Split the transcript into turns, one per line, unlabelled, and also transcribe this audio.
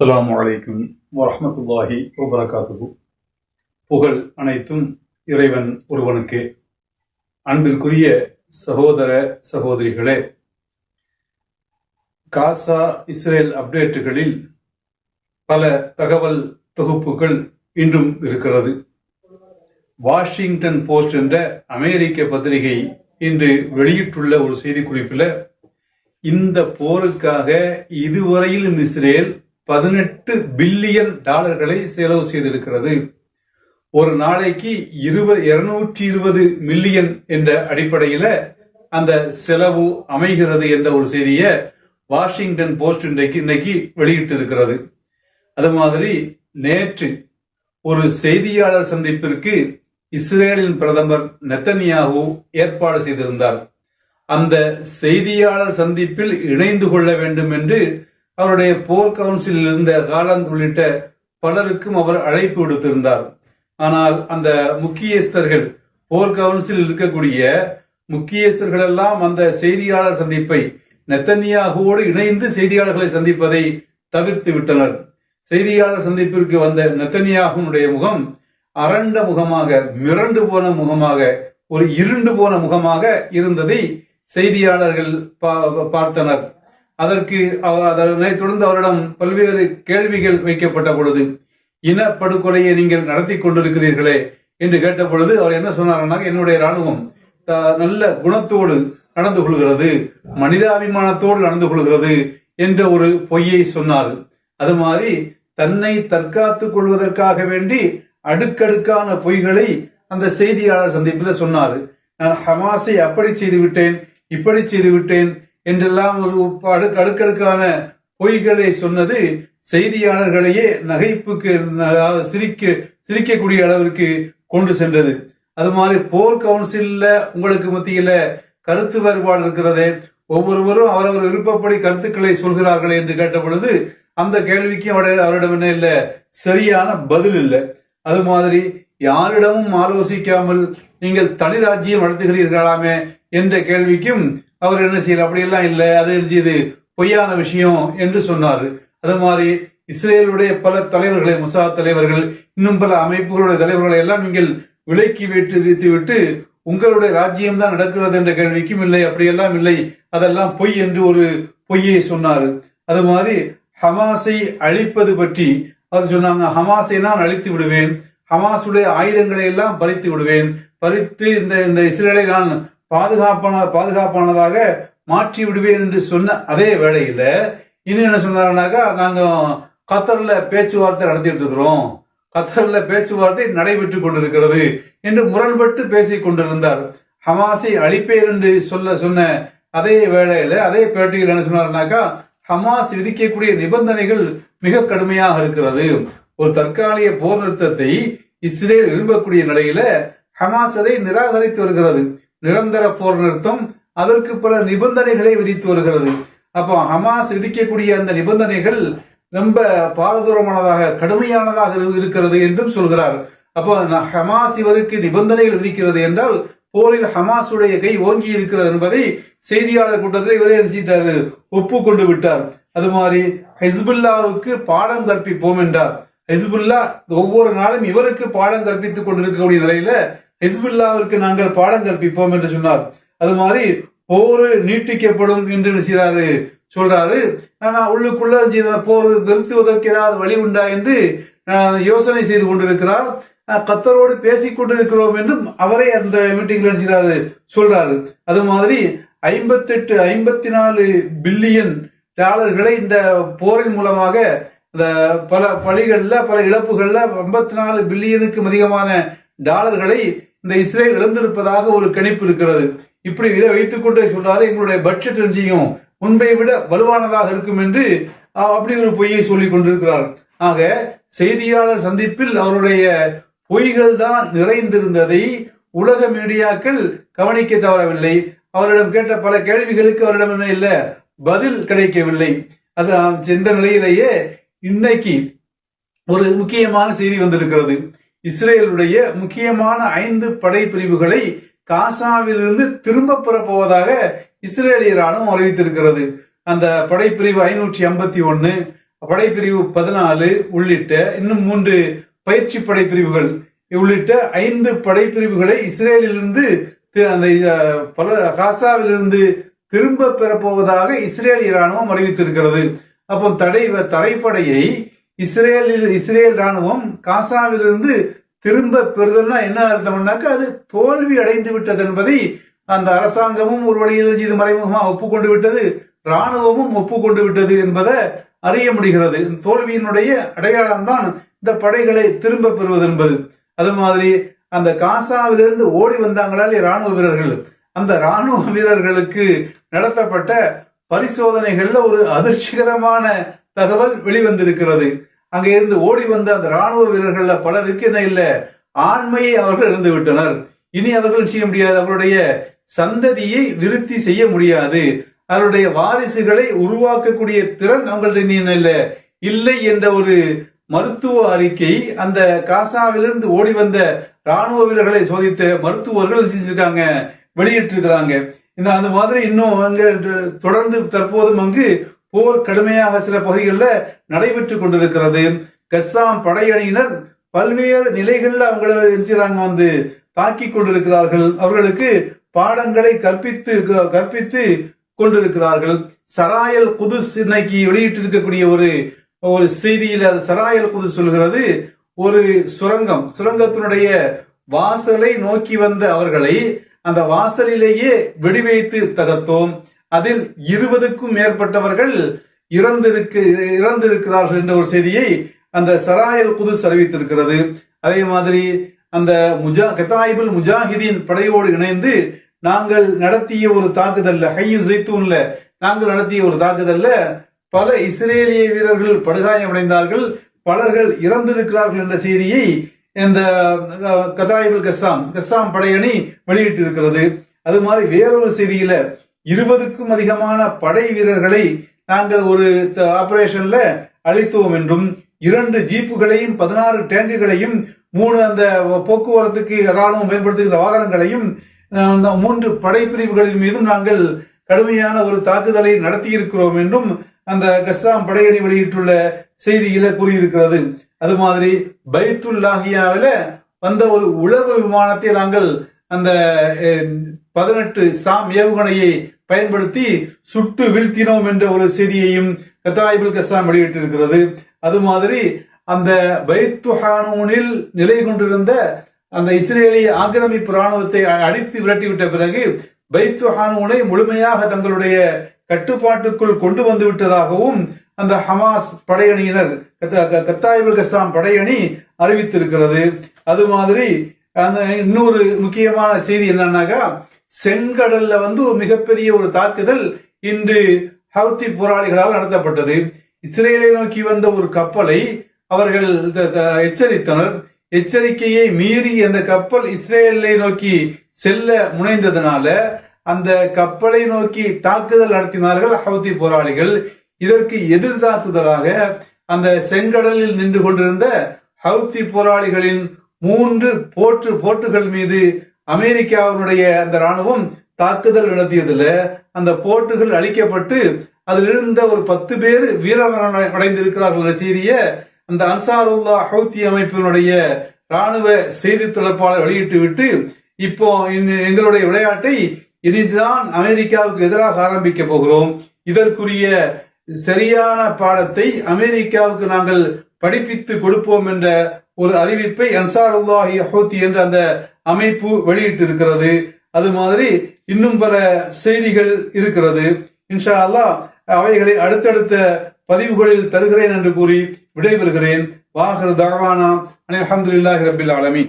அஸ்லாம் அலைக்கும் வரமத்துல்லாஹி வபரகாத்துஹு. புகழ் அனைத்தும் இறைவன் ஒருவனுக்கு. அன்பிற்குரிய சகோதர சகோதரிகளே காசா இஸ்ரேல் அப்டேட்டுகளில் பல தகவல் தொகுப்புகள் இன்றும் இருக்கிறது. வாஷிங்டன் போஸ்ட் என்ற அமெரிக்க பத்திரிகை இன்று வெளியிட்டுள்ள ஒரு செய்திக்குறிப்பில் இந்த போருக்காக இதுவரையிலும் இஸ்ரேல் பதினெட்டு பில்லியன் டாலர்களை செலவு செய்திருக்கிறது. ஒரு நாளைக்கு இருபது இருநூற்றி இருபது மில்லியன் என்ற அடிப்படையில அந்த செலவு அமைகிறது என்ற ஒரு செய்தியை வாஷிங்டன் போஸ்ட் இன்றைக்கு இன்னைக்கு வெளியிட்டு இருக்கிறது அது மாதிரி நேற்று ஒரு செய்தியாளர் சந்திப்பிற்கு இஸ்ரேலின் பிரதமர் நெத்தனியாகு ஏற்பாடு செய்திருந்தார். அந்த செய்தியாளர் சந்திப்பில் இணைந்து கொள்ள வேண்டும் என்று அவருடைய போர் கவுன்சிலில் இருந்த காலந்த் உள்ளிட்ட பலருக்கும் அவர் அழைப்பு விடுத்திருந்தார். ஆனால் அந்த முக்கியஸ்தர்கள் போர் கவுன்சில் இருக்கக்கூடிய முக்கியஸ்தர்கள் எல்லாம் அந்த செய்தியாளர் சந்திப்பை நெத்தன்யாகுவோடு இணைந்து செய்தியாளர்களை சந்திப்பதை தவிர்த்து விட்டனர். செய்தியாளர் சந்திப்பிற்கு வந்த நெத்தன்யாகுனுடைய முகம் அரண்ட முகமாக மிரண்டு போன முகமாக ஒரு இருண்டு போன முகமாக இருந்ததை செய்தியாளர்கள் பா- பார்த்தனர். அதற்கு அதனை தொடர்ந்து அவரிடம் பல்வேறு கேள்விகள் வைக்கப்பட்ட பொழுது இனப்படுகொலையை நீங்கள் நடத்தி கொண்டிருக்கிறீர்களே? என்று கேட்ட பொழுது அவர் என்ன சொன்னார்னா என்னுடைய ராணுவம் த- நல்ல குணத்தோடு நடந்து கொள்கிறது மனிதாபிமானத்தோடு நடந்து கொள்கிறது என்ற ஒரு பொய்யை சொன்னார். அது மாதிரி தன்னை தற்காத்துக் கொள்வதற்காக வேண்டி அடுக்கடுக்கான பொய்களை அந்த செய்தியாளர் சந்திப்பில் சொன்னார். நான் ஹமாஸை அப்படி செய்து விட்டேன் இப்படி செய்து விட்டேன் என்றெல்லாம் ஒரு அடுக்கு அடுக்கடுக்கான பொய்களை சொன்னது செய்தியாளர்களையே நகைப்புக்கு சிரிக்க சிரிக்கக்கூடிய அளவிற்கு கொண்டு சென்றது. அது மாதிரி போர் கவுன்சில்ல உங்களுக்கு மத்தியில கருத்து வேறுபாடு இருக்கிறதே ஒவ்வொருவரும் அவரவர் விருப்பப்படி கருத்துக்களை சொல்கிறார்கள் என்று கேட்ட பொழுது அந்த கேள்விக்கு அவரிடம் என்ன இல்லை சரியான பதில் இல்லை. அது மாதிரி யாரிடமும் ஆலோசிக்காமல் நீங்கள் தனி ராஜ்யம் நடத்துகிறீர்களாமே என்ற கேள்விக்கும் அவர் என்ன செய்யல? அப்படியெல்லாம் இல்லை. அது இது பொய்யான விஷயம் என்று சொன்னார். அது மாதிரி இஸ்ரேலுடைய பல தலைவர்களை முசாத் தலைவர்கள் இன்னும் பல அமைப்புகளுடைய தலைவர்களை எல்லாம் நீங்கள் விலக்கி விட்டு வைத்து விட்டு உங்களுடைய ராஜ்யம் தான் நடக்கிறது என்ற கேள்விக்கும் இல்லை அப்படியெல்லாம் இல்லை. அதெல்லாம் பொய் என்று ஒரு பொய்யை சொன்னார். அது மாதிரி ஹமாஸை அழிப்பது பற்றி அவர் சொன்னாங்க ஹமாஸை நான் அழித்து விடுவேன். ஹமாஸுடைய ஆயுதங்களை எல்லாம் பறித்து விடுவேன். பறித்து இந்த இந்த இஸ்ரேலை நான் பாதுகாப்பான பாதுகாப்பானதாக மாற்றி விடுவேன் என்று சொன்ன அதே வேளையில இன்னும் என்ன சொன்னாருனாக்கா நாங்க கத்தர்ல பேச்சுவார்த்தை நடத்திட்டு இருக்கிறோம். கத்தர்ல பேச்சுவார்த்தை நடைபெற்று கொண்டிருக்கிறது என்று முரண்பட்டு பேசிக் கொண்டிருந்தார். ஹமாஸை அழிப்பேன் என்று சொல்ல சொன்ன அதே வேளையில அதே பேட்டியில் என்ன சொன்னாருனாக்கா ஹமாஸ் விதிக்கக்கூடிய நிபந்தனைகள் மிக கடுமையாக இருக்கிறது. ஒரு தற்காலிக போர் நிறுத்தத்தை இஸ்ரேல் விரும்பக்கூடிய நிலையில ஹமாஸ் அதை நிராகரித்து வருகிறது. நிரந்தர போர் நிறுத்தம் அதற்கு பல நிபந்தனைகளை விதித்து வருகிறது. அப்போ ஹமாஸ் விதிக்கக்கூடிய அந்த நிபந்தனைகள் ரொம்ப பாரதூரமானதாக கடுமையானதாக இருக்கிறது என்றும் சொல்கிறார். அப்போ ஹமாஸ் இவருக்கு நிபந்தனைகள் விதிக்கிறது என்றால் போரில் ஹமாஸுடைய கை ஓங்கி இருக்கிறது என்பதை செய்தியாளர் கூட்டத்தில் இவரே நினைச்சிட்டாரு ஒப்புக்கொண்டு விட்டார். அது மாதிரி ஹிஸ்புல்லாவுக்கு பாடம் கற்பிப்போம் என்றார். ஹிஸ்புல்லா ஒவ்வொரு நாளும் இவருக்கு பாடம் கற்பித்துக் கொண்டிருக்கக்கூடிய நிலையில ஹிஸ்புல்லாவிற்கு நாங்கள் பாடம் கற்பிப்போம் என்று சொன்னார். அது மாதிரி போர் நீட்டிக்கப்படும் என்று செய்தாரு சொல்றாரு. ஆனா உள்ளுக்குள்ள செய்த போர் நிறுத்துவதற்கு ஏதாவது வழி உண்டா என்று யோசனை செய்து கொண்டிருக்கிறார். கத்தரோடு பேசிக் கொண்டிருக்கிறோம் என்றும் அவரே அந்த மீட்டிங்ல என்ன சொல்றாரு. அது மாதிரி ஐம்பத்தெட்டு ஐம்பத்தி நாலு பில்லியன் டாலர்களை இந்த போரின் மூலமாக இந்த பல பழிகள்ல பல இழப்புகள்ல ஐம்பத்தி நாலு பில்லியனுக்கும் அதிகமான டாலர்களை இந்த இஸ்ரேல் இழந்திருப்பதாக ஒரு கணிப்பு இருக்கிறது. இப்படி இதை வைத்துக் கொண்டே சொல்றாரு எங்களுடைய பட்ஜெட் ரஞ்சியும் முன்பை விட வலுவானதாக இருக்கும் என்று அப்படி ஒரு பொய்யை சொல்லிக் கொண்டிருக்கிறார். ஆக செய்தியாளர் சந்திப்பில் அவருடைய பொய்கள் தான் நிறைந்திருந்ததை உலக மீடியாக்கள் கவனிக்க தவறவில்லை. அவரிடம் கேட்ட பல கேள்விகளுக்கு அவரிடம் என்ன இல்லை? பதில் கிடைக்கவில்லை. அது அஹ், இந்த நிலையிலேயே இன்னைக்கு ஒரு முக்கியமான செய்தி வந்திருக்கிறது. இஸ்ரேலுடைய முக்கியமான ஐந்து படை பிரிவுகளை காசாவிலிருந்து திரும்ப பெறப்போவதாக இஸ்ரேலிய ராணுவம் அறிவித்திருக்கிறது. அந்த படைப்பிரிவு ஐநூற்றி ஐம்பத்தி ஒன்னு படைப்பிரிவு பதினாலு உள்ளிட்ட இன்னும் மூன்று பயிற்சி படைப்பிரிவுகள். உள்ளிட்ட ஐந்து படைப்பிரிவுகளை இஸ்ரேலிலிருந்து அந்த பல காசாவிலிருந்து திரும்ப பெறப்போவதாக இஸ்ரேலிய ராணுவம் அறிவித்திருக்கிறது. அப்போ தடை தரைப்படையை இஸ்ரேலில் இஸ்ரேல் ராணுவம் காசாவிலிருந்து திரும்ப பெறுதல்னா என்ன அர்த்தம்னாக்க அது தோல்வி அடைந்து விட்டது என்பதை அந்த அரசாங்கமும் ஒரு வழியில் இது மறைமுகமாக ஒப்புக்கொண்டு விட்டது ராணுவமும் ஒப்புக்கொண்டு விட்டது என்பதை அறிய முடிகிறது. தோல்வியினுடைய அடையாளம் தான் இந்த படைகளை திரும்ப பெறுவது என்பது. அது மாதிரி அந்த காசாவிலிருந்து ஓடி வந்தாங்களாலே ராணுவ வீரர்கள்? அந்த ராணுவ வீரர்களுக்கு நடத்தப்பட்ட பரிசோதனைகள்ல ஒரு அதிர்ச்சிகரமான தகவல் வெளிவந்திருக்கிறது. அங்கே இருந்து ஓடி வந்த அந்த ராணுவ வீரர்கள்ல பலருக்கு என்ன இல்ல ஆண்மையை அவர்கள் இருந்து விட்டனர் இனி அவர்கள் செய்ய முடியாது அவர்களுடைய சந்ததியை விருத்தி செய்ய முடியாது. அவருடைய வாரிசுகளை உருவாக்கக்கூடிய திறன் அவங்கள்ட்ட இனி என்ன இல்ல இல்லை என்ற ஒரு மருத்துவ அறிக்கை அந்த காசாவிலிருந்து ஓடி வந்த ராணுவ வீரர்களை சோதித்த மருத்துவர்கள் செஞ்சிருக்காங்க வெளியிட்டிருக்கிறாங்க. இந்த அந்த மாதிரி இன்னும் அங்க தொடர்ந்து தற்போதும் அங்கு போர் கடுமையாக சில பகுதிகளில் நடைபெற்று கொண்டிருக்கிறது. கஸ்ஸாம் படையணியினர் பல்வேறு நிலைகளில் அவங்கள இருக்கிறாங்க வந்து தாக்கி கொண்டிருக்கிறார்கள். அவர்களுக்கு பாடங்களை கற்பித்து கற்பித்து கொண்டிருக்கிறார்கள். சராயல் குதுஸ் இன்னைக்கு வெளியிட்டிருக்கக்கூடிய ஒரு ஒரு செய்தியில் அது சராயல் குதுஸ் சொல்கிறது. ஒரு சுரங்கம் சுரங்கத்தினுடைய வாசலை நோக்கி வந்த அவர்களை அந்த வாசலிலேயே வெடிவைத்து தகர்த்தோம். அதில் இருபதுக்கும் மேற்பட்டவர்கள் இறந்திருக்கு இறந்திருக்கிறார்கள் என்ற ஒரு செய்தியை அந்த சராயல் குதுஸ் அறிவித்திருக்கிறது. அதே மாதிரி அந்த முஜா கதாயிபுல் முஜாஹிதீன் படையோடு இணைந்து நாங்கள் நடத்திய ஒரு தாக்குதல்ல ஹையு ஜெய்தூன்ல நாங்கள் நடத்திய ஒரு தாக்குதல்ல பல இஸ்ரேலிய வீரர்கள் படுகாயமடைந்தார்கள் பலர்கள் இறந்திருக்கிறார்கள் என்ற செய்தியை இந்த கதாயிபுல் கஸ்ஸாம் கஸ்ஸாம் படையணி வெளியிட்டிருக்கிறது. அது மாதிரி வேறொரு செய்தியில இருபதுக்கும் அதிகமான படை வீரர்களை நாங்கள் ஒரு ஆபரேஷன்ல அழித்துவோம் என்றும் இரண்டு ஜீப்புகளையும் பதினாறு டேங்குகளையும் மூணு அந்த போக்குவரத்துக்கு ராணுவம் பயன்படுத்துகிற வாகனங்களையும் மூன்று படைப்பிரிவுகளின் மீதும் நாங்கள் கடுமையான ஒரு தாக்குதலை நடத்தியிருக்கிறோம் என்றும் அந்த கஸ்ஸாம் படையணி வெளியிட்டுள்ள செய்தியில கூறியிருக்கிறது. அது மாதிரி பைத்துல்லாஹியாவில வந்த ஒரு உளவு விமானத்தை நாங்கள் அந்த பதினெட்டு சாம் ஏவுகணையை பயன்படுத்தி சுட்டு வீழ்த்தினோம் என்ற ஒரு செய்தியையும் கத்தாயிபுல் கசாம் வெளியிட்டிருக்கிறது. அது மாதிரி அந்த பைத்துஹானூனில் நிலை கொண்டிருந்த அந்த இஸ்ரேலிய ஆக்கிரமிப்பு ராணுவத்தை அடித்து விரட்டிவிட்ட பிறகு பைத்துஹானூனை முழுமையாக தங்களுடைய கட்டுப்பாட்டுக்குள் கொண்டு வந்து விட்டதாகவும் அந்த ஹமாஸ் படையணியினர் கத்தாயிபுல் கசாம் படையணி அறிவித்திருக்கிறது. அது மாதிரி அந்த இன்னொரு முக்கியமான செய்தி என்னன்னாக்கா செங்கடல்ல வந்து ஒரு மிகப்பெரிய ஒரு தாக்குதல் இன்று ஹவுத்தி போராளிகளால் நடத்தப்பட்டது. இஸ்ரேலை நோக்கி வந்த ஒரு கப்பலை அவர்கள் த- எச்சரித்தனர். எச்சரிக்கையை மீறி அந்த கப்பல் இஸ்ரேலை நோக்கி செல்ல முனைந்ததனால அந்த கப்பலை நோக்கி தாக்குதல் நடத்தினார்கள் ஹவுதி போராளிகள். இதற்கு எதிர் தாக்குதலாக அந்த செங்கடலில் நின்று கொண்டிருந்த ஹவுதி போராளிகளின் மூன்று போற்று போட்டுகள் மீது அமெரிக்காவினுடைய அந்த ராணுவம் தாக்குதல் நடத்தியதுல அந்த போட்டுகள் அழிக்கப்பட்டு அதில் இருந்த ஒரு பத்து பேர் வீரமரணம் அடைந்திருக்கிறார்கள் என செய்திய அந்த அன்சாருல்லா ஹவுத்தி அமைப்பினுடைய ராணுவ செய்தி தொடர்பாளர் வெளியிட்டு விட்டு இப்போ எங்களுடைய விளையாட்டை இனிதான் அமெரிக்காவுக்கு எதிராக ஆரம்பிக்க போகிறோம். இதற்குரிய சரியான பாடத்தை அமெரிக்காவுக்கு நாங்கள் படிப்பித்து கொடுப்போம் என்ற ஒரு அறிவிப்பை அன்சாருல்லாஹி ஹவுத்தி என்ற அந்த அமைப்பு வெளியிட்டிருக்கிறது. அது மாதிரி இன்னும் பல செய்திகள் இருக்கிறது. இன்ஷா அல்லாஹ் அவைகளை அடுத்தடுத்த பதிவுகளில் தருகிறேன் என்று கூறி விடைபெறுகிறேன். வாகர் தகவானா அலமதுல்லாஹி ரபில் ஆலமி